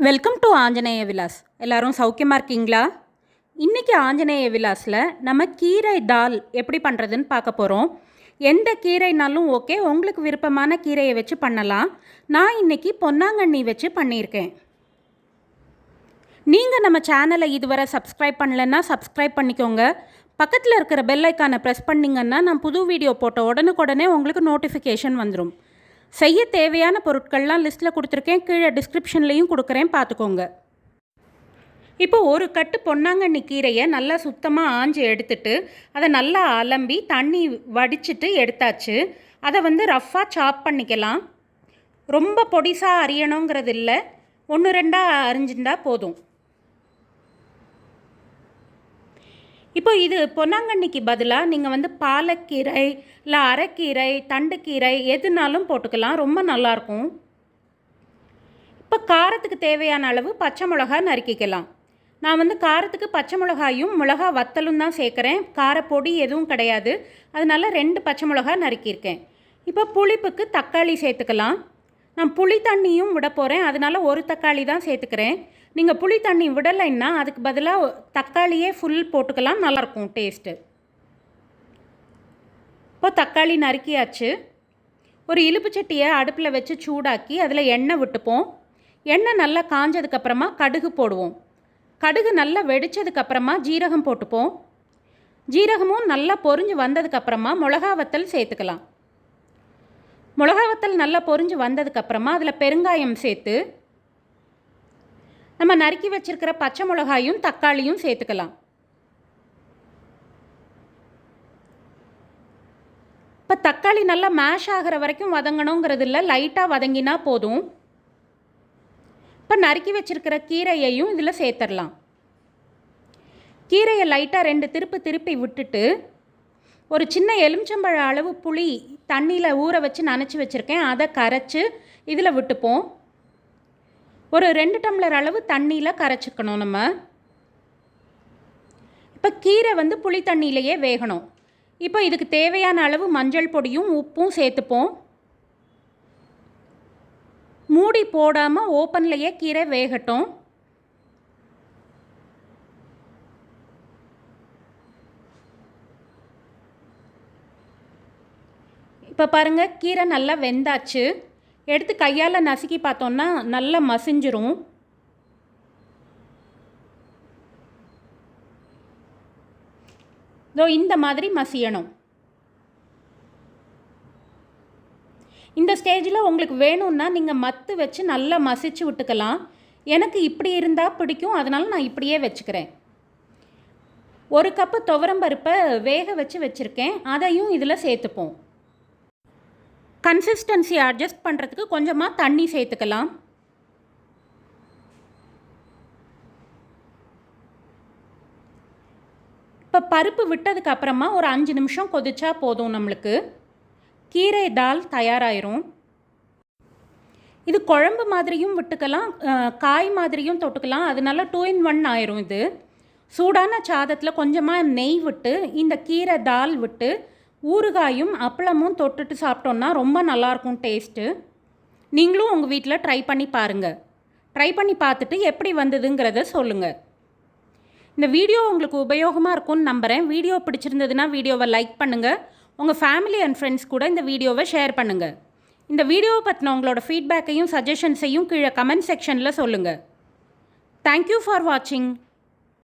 Welcome to Anjaneya Vilas எல்லாரும் சௌக்கியமாக இருக்கீங்களா? இன்றைக்கி ஆஞ்சநேய விலாஸில் நம்ம கீரை தால் எப்படி பண்ணுறதுன்னு பார்க்க போகிறோம் எந்த கீரைனாலும் ஓகே உங்களுக்கு விருப்பமான கீரையை வச்சு பண்ணலாம். நான் இன்றைக்கி பொன்னாங்கண்ணி வச்சு பண்ணியிருக்கேன். நீங்கள் நம்ம சேனலை இதுவரை சப்ஸ்கிரைப் பண்ணலைன்னா சப்ஸ்கிரைப் பண்ணிக்கோங்க. பக்கத்தில் இருக்கிற பெல் ஐக்கானை ப்ரெஸ் பண்ணிங்கன்னா நான் புது வீடியோ போட்ட உடனுக்குடனே உங்களுக்கு நோட்டிஃபிகேஷன் வந்துடும் செய்ய தேவையான பொருட்கள்லாம் லிஸ்ட்டில் கொடுத்துருக்கேன். கீழே டிஸ்கிரிப்ஷன்லேயும் கொடுக்குறேன். பார்த்துக்கோங்க. இப்போ ஒரு கட்டு பொன்னாங்கண்ணி கீரையை நல்லா சுத்தமாக ஆஞ்சு எடுத்துட்டு அதை நல்லா அலம்பி தண்ணி வடிச்சிட்டு எடுத்தாச்சு. அதை வந்து ரஃப்பாக சாப் பண்ணிக்கலாம். ரொம்ப பொடிசாக அரியணுங்கிறது இல்லை ஒன்று ரெண்டாக அரிஞ்சிருந்தால் போதும். இப்போ இது பொன்னாங்கண்ணிக்கு பதிலாக நீங்கள் வந்து பாலக்கீரை இல்லை அரைக்கீரை தண்டுக்கீரை எதுனாலும் போட்டுக்கலாம். ரொம்ப நல்லாயிருக்கும் இப்போ காரத்துக்கு தேவையான அளவு பச்சை மிளகா நறுக்கிக்கலாம். நான் வந்து காரத்துக்கு பச்சை மிளகாயும் மிளகா வத்தலும் தான் சேர்க்குறேன். காரப்பொடி எதுவும் கிடையாது. அதனால ரெண்டு பச்சை மிளகா நறுக்கியிருக்கேன். இப்போ புளிப்புக்கு தக்காளி சேர்த்துக்கலாம். நான் புளி தண்ணியும் விட போகிறேன் அதனால் ஒரு தக்காளி தான் சேர்த்துக்கிறேன். நீங்கள் புளி தண்ணி விடலைன்னா அதுக்கு பதிலாக தக்காளியே ஃபுல் போட்டுக்கலாம் நல்லாயிருக்கும் டேஸ்ட்டு இப்போ தக்காளி நறுக்கியாச்சு. ஒரு இலுப்பு சட்டியை அடுப்பில் வச்சு சூடாக்கி அதில் எண்ணெய் விட்டுப்போம். எண்ணெய் நல்லா காஞ்சதுக்கப்புறமா கடுகு போடுவோம். கடுகு நல்லா வெடித்ததுக்கப்புறமா ஜீரகம் போட்டுப்போம். ஜீரகமும் நல்லா பொரிஞ்சு வந்ததுக்கப்புறமா மிளகா வத்தல் சேர்த்துக்கலாம். மிளகா வத்தல் நல்லா பொரிஞ்சு வந்ததுக்கப்புறமா அதில் பெருங்காயம் சேர்த்து நம்ம நறுக்கி வச்சிருக்கிற பச்சை மிளகாயும் தக்காளியும் சேர்த்துக்கலாம். இப்போ தக்காளி நல்லா மேஷ் ஆகிற வரைக்கும் வதங்கணுங்கிறது இல்லை லைட்டாக வதங்கினா போதும். இப்போ நறுக்கி வச்சிருக்கிற கீரையையும் இதில் சேர்த்துடலாம் கீரையை லைட்டாக ரெண்டு திருப்பு திருப்பி விட்டுட்டு ஒரு சின்ன எலுமிச்சம்பழ அளவு புளி தண்ணியில் ஊற வச்சு நனைச்சி வச்சுருக்கேன். அதை கரைச்சி இதில் விட்டுப்போம். ஒரு ரெண்டு டம்ளர் அளவு தண்ணியில் கரைச்சிக்கணும் நம்ம. இப்போ கீரை வந்து புளி தண்ணியிலையே வேகணும். இப்போ இதுக்கு தேவையான அளவு மஞ்சள் பொடியும் உப்பும் சேர்த்துப்போம். மூடி போடாமல் ஓப்பன்லேயே கீரை வேகட்டும். இப்போ பாருங்கள் கீரை நல்லா வெந்தாச்சு. எடுத்து கையால் நசுக்கி பார்த்தோன்னா நல்லா மசிஞ்சிரும். இதோ இந்த மாதிரி மசியணும். இந்த ஸ்டேஜில் உங்களுக்கு வேணும்னா நீங்கள் மத்து வச்சு நல்லா மசிச்சு விட்டுக்கலாம். எனக்கு இப்படி இருந்தால் பிடிக்கும் அதனால் நான் இப்படியே வச்சுக்கிறேன். ஒரு கப்பு துவரம்பருப்பை வேக வச்சு வச்சுருக்கேன் அதையும் இதில் சேர்த்துப்போம். கன்சிஸ்டன்சி அட்ஜஸ்ட் பண்ணுறதுக்கு கொஞ்சமாக தண்ணி சேர்த்துக்கலாம். இப்போ பருப்பு விட்டதுக்கு அப்புறமா ஒரு அஞ்சு நிமிஷம் கொதிச்சா போதும் நம்மளுக்கு. கீரை தால் தயாராயிரும். இது குழம்பு மாதிரியும் விட்டுக்கலாம் காய் மாதிரியும் தொட்டுக்கலாம். அதனால டூ இன் ஒன் ஆயிரும் இது. சூடான சாதத்தில் கொஞ்சமாக நெய் விட்டு இந்த கீரை தால் விட்டு ஊறுகாயும் அப்பளமும் தொட்டுட்டு சாப்பிட்டோன்னா ரொம்ப நல்லாயிருக்கும் டேஸ்ட்டு நீங்களும் உங்கள் வீட்டில் ட்ரை பண்ணி பாருங்கள் ட்ரை பண்ணி பார்த்துட்டு எப்படி வந்ததுங்கிறத சொல்லுங்கள் இந்த வீடியோ உங்களுக்கு உபயோகமாக இருக்கும்னு நம்புகிறேன் வீடியோ பிடிச்சிருந்ததுன்னா வீடியோவை லைக் பண்ணுங்கள் உங்கள் ஃபேமிலி அண்ட் ஃப்ரெண்ட்ஸ் கூட இந்த வீடியோவை ஷேர் பண்ணுங்கள் இந்த வீடியோவை பற்றின உங்களோட ஃபீட்பேக்கையும் சஜஷன்ஸையும் கீழே கமெண்ட் செக்ஷனில் சொல்லுங்கள் தேங்க்யூ ஃபார் வாட்சிங்